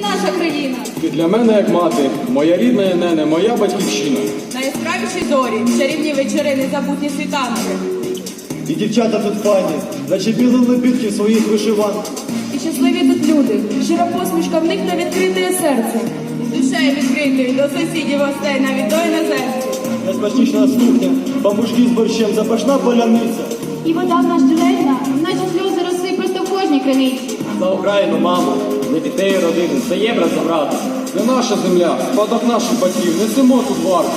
наша країна. Ти для мене як мати, моя рідна Єнене, моя батьківщина. Найяскравіші зорі, чарівні вечори, незабутні світанки. І дівчата тут файні, наче білі лебідки своїх вишиванках. І щасливі тут люди, щира посмішка в них та відкрите серце. І душею відкритою до сусідів гостей, навіть до іноземців. Найсмачніша нас кухня, бамбушки з борщем, запашна поляниця. І вода в нас джерельна, наче сльози роси просто в кожній криниці. За Україну, мамо, дітей і родину, за євро забрати. Це наша земля, спадок наших батьків, несемо тут варту.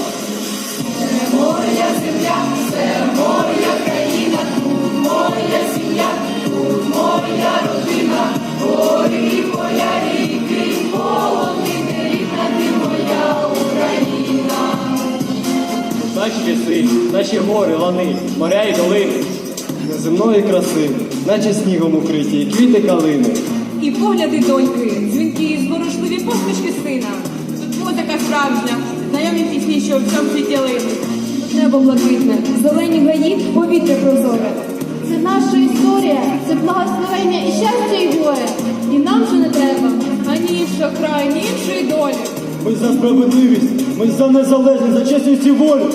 Наші ліси, наші гори, лани, моря і долини. Неземної краси, наче снігом укриті, квіти калини. І погляди доньки, посмішки сина. Тут музика справжня, знайомі пісні, що в цьому світі линуть. Небо блакитне, зелені гаї, повітря прозоре. Це наша історія, це благословення і щастя, і горе. І нам же не треба. Ані іншого краю, ні іншої долі. Ми за справедливість, ми за незалежність, за чесність і волю.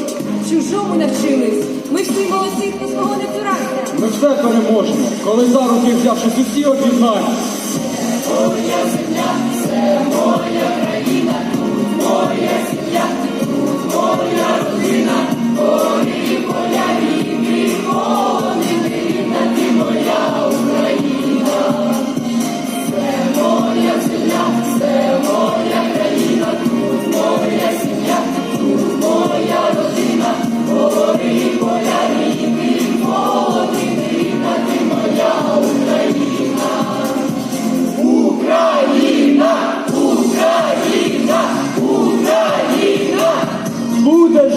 Чужому навчились. Ми всі молодці, хто свого не цурався. Ми все переможемо, коли за руки взявшись усі об'єднаємо це моя країна.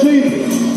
Jesus.